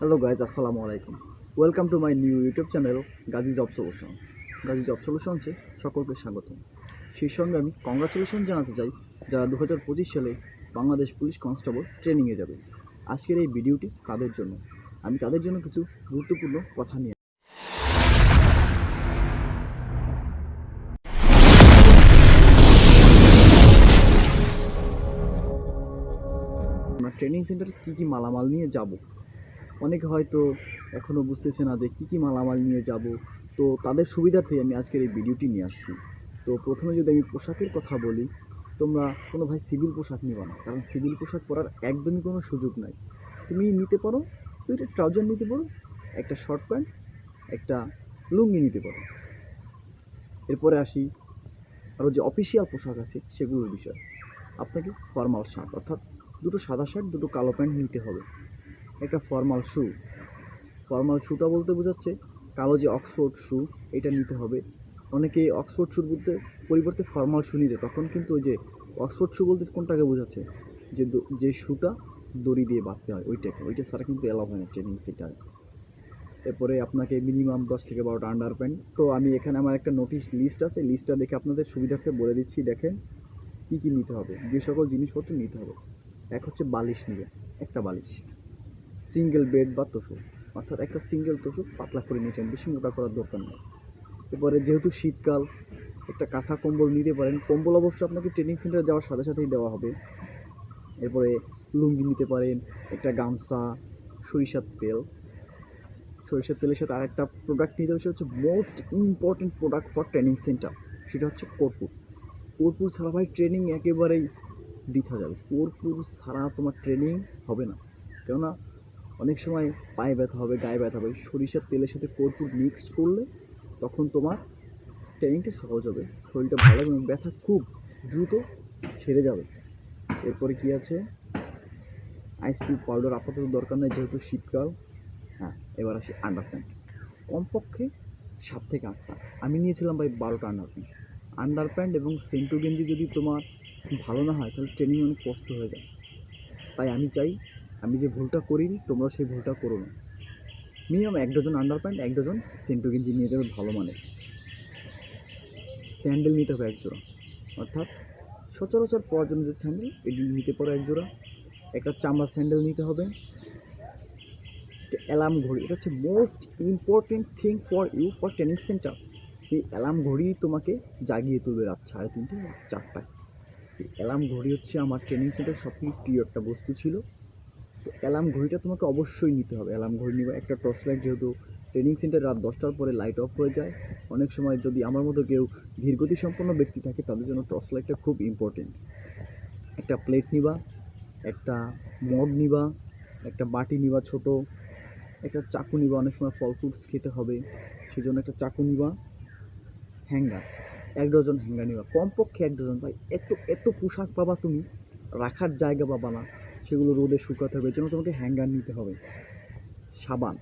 Hello guys আসসালামু আলাইকুম। Welcome to my new YouTube channel Gazi job solutions Gazi job সলিউশনসে সকলকে স্বাগতম। সেই সঙ্গে আমি কংগ্রাচুলেশন জানাতে চাই, যারা দু হাজার পঁচিশ সালে বাংলাদেশ পুলিশ কনস্টেবল ট্রেনিংয়ে যাবে। আজকের এই ভিডিওটি কাদের জন্য? আমি তাদের জন্য কিছু গুরুত্বপূর্ণ কথা নিয়ে আমরা ট্রেনিং সেন্টারে কী কী মালামাল নিয়ে যাব? অনেকে হয়তো এখনও বুঝতেছে না যে কী কী মালামাল নিয়ে যাব। তো তাদের সুবিধার্থে আমি আজকের এই ভিডিওটি নিয়ে আসছি। তো প্রথমে যদি আমি পোশাকের কথা বলি, তোমরা কোনো ভাই সিভিল পোশাক নিবা না, কারণ সিভিল পোশাক পরার একদমই কোনো সুযোগ নাই। তুমি নিতে পারো, দুইটা ট্রাউজার নিতে পারো, একটা শর্ট প্যান্ট, একটা লুঙ্গি নিতে পারো। এরপরে আসি, আরও যে অফিসিয়াল পোশাক আছে সেগুলোর বিষয়। আপনাকে ফর্মাল শার্ট অর্থাৎ দুটো সাদা শার্ট দুটো কালো প্যান্ট নিতে হবে। একটা ফর্মাল শ্যু ফর্মাল শ্যুটা বলতে বোঝাচ্ছে কালো যে অক্সফোর্ড শ্যু এটা নিতে হবে। অনেকে অক্সফোর্ড শ্যুর বলতে পরিবর্তে ফর্মাল শ্যু নিতে তখন কিন্তু ওই যে অক্সফোর্ড শ্যু বলতে কোনটাকে বোঝাচ্ছে? যে যে শ্যুটা দড়ি দিয়ে বাঁধতে হয়, ওইটাকে। ওইটা ছাড়া কিন্তু এলাও হয় না ট্রেনিং সেটায় এরপরে আপনাকে মিনিমাম দশ থেকে বারোটা আন্ডার প্যান্ট তো আমি এখানে আমার একটা নোটিশ লিস্ট আছে। লিস্টটা দেখে আপনাদের সুবিধার্থে বলে দিচ্ছি, দেখেন কী কী নিতে হবে। যে সকল জিনিসপত্র নিতে হবে। এক হচ্ছে বালিশ নেবে একটা বালিশ। সিঙ্গেল বেড বা তোষক অর্থাৎ একটা সিঙ্গেল তোষক পাতলা করে নিয়েছেন, বেশি মোটা করার দরকার নেই। এরপরে যেহেতু শীতকাল, একটা কাঁথা কম্বল নিতে পারেন। কম্বল অবশ্য আপনাকে ট্রেনিং সেন্টারে যাওয়ার সাথে সাথেই দেওয়া হবে। এরপরে লুঙ্গি নিতে পারেন, একটা গামছা, সরিষার তেল। সরিষার তেলের সাথে আরেকটা প্রোডাক্ট নিতে হবে, সেটা হচ্ছে most important product for training centre সেটা হচ্ছে কর্পূর। কর্পূর ছাড়া ভাই ট্রেনিং একেবারেই বৃথা যাবে। কর্পূর ছাড়া তোমার ট্রেনিং হবে না। কেননা অনেক সময় পায়ে ব্যথা হবে, গায়ে ব্যথা হবে, সরিষার তেলের সাথে কর্পূর মিক্সড করলে তখন তোমার ট্রেনিংটা সহজ হবে। শরীরটা ভালো এবং ব্যথা খুব দ্রুত সেরে যাবে। এরপরে কি আছে? আইস কিউব পাউডার আপাতত দরকার নেই, যেহেতু শীতকাল। হ্যাঁ এবার আসি আন্ডার প্যান্ট কমপক্ষে সাত থেকে আটটা। আমি নিয়েছিলাম ভাই বারোটা আন্ডার প্যান্ট আন্ডার প্যান্ট এবং সেন্টু গেঞ্জি যদি তোমার ভালো না হয়, তাহলে ট্রেনিং অনেক কষ্ট হয়ে যায়। তাই আমি চাই আমি যে ভুলটা করিনি তোমরা সেই ভুলটা করো না। মিনিমাম এক ডজন আন্ডার প্যান্ট এক ডজন সেন্টু গেঞ্জি নিয়ে যাবে ভালো মানে স্যান্ডেল নিতে হবে এক জোড়া। অর্থাৎ সচরাচর পরার জন্য যে স্যান্ডেল এটি নিতে পারো এক জোড়া। একটা চামড়া স্যান্ডেল নিতে হবে। অ্যালার্ম ঘড়ি, এটা হচ্ছে most important thing for you for training centre এই অ্যালার্ম ঘড়ি তোমাকে জাগিয়ে তুলবে রাত সাড়ে তিনটে চারটায়। এই অ্যালার্ম ঘড়ি হচ্ছে আমার ট্রেনিং সেন্টার সবথেকে প্রিয় একটা বস্তু ছিল। তো অ্যালার্ম ঘড়িটা তোমাকে অবশ্যই নিতে হবে। অ্যালার্ম ঘড়ি নিবে। একটা টর্চ লাইট যেহেতু ট্রেনিং সেন্টার রাত দশটার পরে লাইট অফ হয়ে যায়। অনেক সময় যদি আমার মতো কেউ ধীরগতি সম্পন্ন ব্যক্তি থাকে, তাদের জন্য টর্চ লাইটটা খুব ইম্পর্টেন্ট একটা প্লেট নিবা, একটা মগ নিবা, একটা বাটি নিবা ছোট, একটা চাকু নিবা। অনেক সময় ফল ফ্রুটস খেতে হবে, সেজন্য একটা চাকু নিবা। হ্যাঙ্গার এক ডজন হ্যাঙ্গার নিবা। কমপক্ষে এক ডজন ভাই এত এত পোশাক পাবা তুমি, রাখার জায়গা পাবা না। সেগুলো রোদে শুকাতে হবে, এর জন্য তোমাকে হ্যাঙ্গার নিতে হবে। সাবান,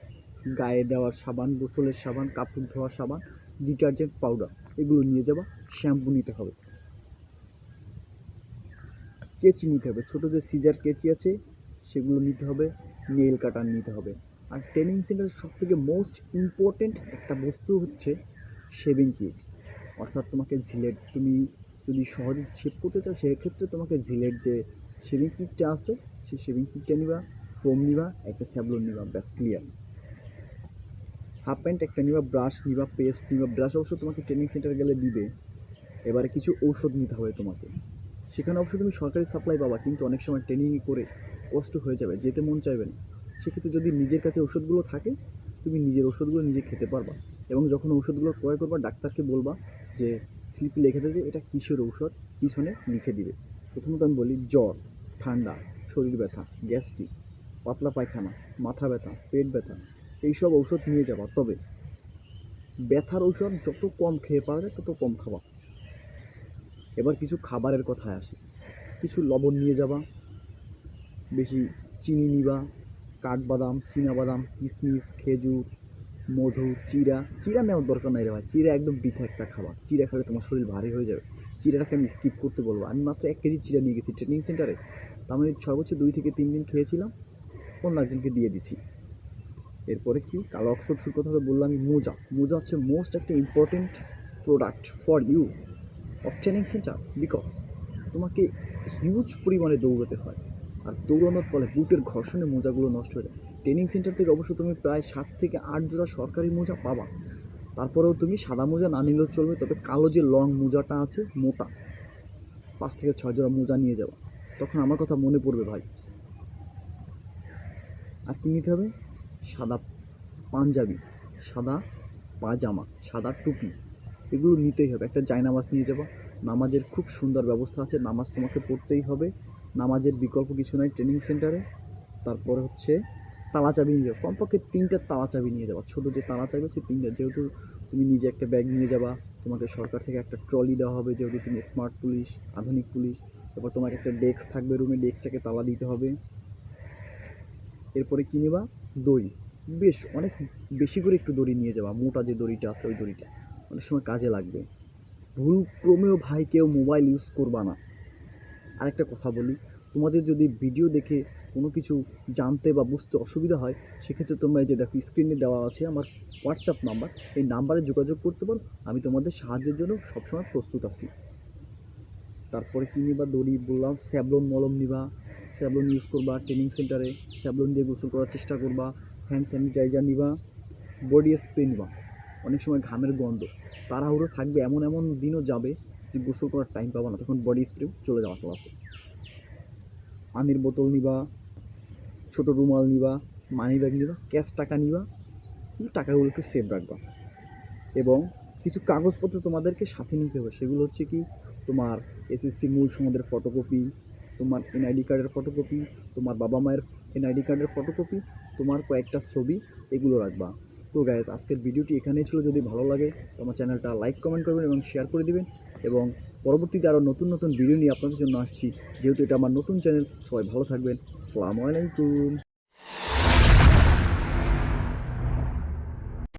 গায়ে দেওয়ার সাবান, গোসলের সাবান, কাপড় ধোয়ার সাবান ডিটারজেন্ট পাউডার এগুলো নিয়ে যাবা শ্যাম্পু নিতে হবে। কেচি নিতে হবে, ছোটো যে সিজার কেচি আছে, সেগুলো নিতে হবে নেল কাটার নিতে হবে। আর ট্রেনিং সেন্টারের সব থেকে মোস্ট ইম্পর্টেন্ট একটা বস্তু হচ্ছে শেভিং কিটস অর্থাৎ তোমাকে জিলেট তুমি যদি সহজে শেভ করতে চাও, সেক্ষেত্রে তোমাকে জিলেট যে শেভিং কিটটা আছে সেই শেভিং কিটটা নিবা ফোম নিবা, একটা স্যাবলন নিবা, ব্যাস ক্লিয়ার হাফ প্যান্ট একটা নিবা ব্রাশ নিবা পেস্ট নিবা ব্রাশ অবশ্য তোমাকে ট্রেনিং সেন্টারে গেলে দিবে। এবারে কিছু ঔষধ নিতে হবে তোমাকে। সেখানে অবশ্য তুমি সরকারি সাপ্লাই পাবা, কিন্তু অনেক সময় ট্রেনিং করে কষ্ট হয়ে যাবে, যেতে মন চাইবে না। সেক্ষেত্রে যদি নিজের কাছে ওষুধগুলো থাকে, তুমি নিজের ওষুধগুলো নিজে খেতে পারবা। এবং যখন ওষুধগুলো ক্রয় করবা, ডাক্তারকে বলবা যে, স্লিপে লিখে দেবে এটা কিসের ঔষধ? পিছনে লিখে দিবে। প্রথমত আমি বলি জ্বর, ঠান্ডা। শরীর ব্যথা, গ্যাস্ট্রিক, পাতলা পায়খানা, মাথা ব্যথা, পেট ব্যথা, এইসব ঔষধ নিয়ে যাবা তবে ব্যথার ঔষধ যত কম খেয়ে পাওয়া যায় তত কম খাওয়া। এবার কিছু খাবারের কথায় আসি। কিছু লবণ নিয়ে যাবা বেশি চিনি নিবা, কাঠবাদাম বাদাম কিশমিশ খেজুর, মধু চিরা চিরা নেওয়ার দরকার নাই রে ভাই। চিরা একদম বৃথা একটা খাবার। চিরা খেলে তোমার শরীর ভারী হয়ে যাবে। চিরাটাকে আমি স্কিপ করতে বলব। আমি মাত্র এক কেজি চিরা নিয়ে গেছি ট্রেনিং সেন্টারে তা আমি সর্বোচ্চ দুই থেকে তিন দিন খেয়েছিলাম, অন্য একজনকে দিয়ে দিছি। এরপরে কি? কালো অক্সফোর্ড শুর কথা বললাম মোজা। মোজা হচ্ছে মোস্ট একটা important product for you of training centre because তোমাকে হিউজ পরিমাণে দৌড়াতে হয়। আর দৌড়ানোর ফলে বুটের ঘর্ষণে মোজাগুলো নষ্ট হয়ে যায়। ট্রেনিং সেন্টার থেকে অবশ্য তুমি প্রায় সাত থেকে আট জোড়া সরকারি মোজা পাবা। তারপরেও তুমি সাদা মোজা না নিলেও চলবে, তবে কালো যে লং মোজাটা আছে, মোটা, পাঁচ থেকে ছয় জোড়া মোজা নিয়ে যাওয়া তখন আমার কথা মনে পড়বে ভাই। আর কি নিতে হবে? সাদা পাঞ্জাবি, সাদা পাজামা, সাদা টুপি, এগুলো নিতেই হবে। একটা জায়নামাজ নিয়ে যাবা। নামাজের খুব সুন্দর ব্যবস্থা আছে। নামাজ তোমাকে পড়তেই হবে। নামাজের বিকল্প কিছু নাই ট্রেনিং সেন্টারে তারপরে হচ্ছে তালা চাবি নিয়ে যাব। কমপক্ষে তিনটা তালা চাবি নিয়ে যাবা। ছোটো যে তালা চাবি আছে, তিনটা। যেহেতু তুমি নিজে একটা ব্যাগ নিয়ে যাবা, তোমাকে সরকার থেকে একটা ট্রলি দেওয়া হবে, যেহেতু তুমি স্মার্ট পুলিশ আধুনিক পুলিশ তারপর তোমার একটা ডেস্ক থাকবে রুমে ডেস্কটাকে তালা দিতে হবে। এরপরে কী নেবা? দড়ি। বেশ, অনেক বেশি করে একটু দড়ি নিয়ে যাবা, মোটা যে দড়িটা আছে ওই দড়িটা। অনেক সময় কাজে লাগবে। ভুল ক্রমেও ভাই কেউ মোবাইল ইউজ করবা না। আরেকটা কথা বলি, তোমাদের যদি ভিডিও দেখে কোনো কিছু জানতে বা বুঝতে অসুবিধা হয়, সেক্ষেত্রে তোমরা এই যে দেখো স্ক্রিনে দেওয়া আছে আমার হোয়াটসঅ্যাপ নাম্বার এই নাম্বারে যোগাযোগ করতে পারো, আমি তোমাদের সাহায্যের জন্য সবসময় প্রস্তুত আছি। তারপরে কী নিবা? দড়ি বললাম স্যাবলন মলম নিবা। স্যাবলন ইউজ করবা ট্রেনিং সেন্টারে স্যাবলন দিয়ে গোসল করার চেষ্টা করবা। হ্যান্ড স্যানিটাইজার নিবা। বডি স্প্রে নিবা। অনেক সময় ঘামের গন্ধ। তাড়াহুড়ো থাকবে, এমন এমন দিনও যাবে যে গোসল করার টাইম পাবো না। তখন বডি স্প্রে চলে যাওয়া ক্লাসে পানির বোতল নিবা। ছোট রুমাল নিবা। মানি ব্যাগ নিবা। ক্যাশ টাকা নিবা। কিন্তু টাকাগুলো একটু সেভ রাখবা। এবং কিছু কাগজপত্র তোমাদেরকে সাথে নিতে হবে। সেগুলো হচ্ছে কি, তোমার এসএসসি মূল সনদের ফটোকপি তোমার এনআইডি কার্ডের ফটোকপি তোমার বাবা মায়ের এনআইডি কার্ডের ফটোকপি তোমার কয়েকটা ছবি, এগুলো রাখবা। তো গাইজ আজকের ভিডিওটি এখানেই ছিল। যদি ভালো লাগে তো আমার চ্যানেলটা লাইক কমেন্ট করবেন এবং শেয়ার করে দিবেন। এবং পরবর্তীতে আরও নতুন নতুন ভিডিও নিয়ে আপনাদের জন্য আসছি। যেহেতু এটা আমার নতুন চ্যানেল সবাই ভালো থাকবেন। আসসালামু আলাইকুম।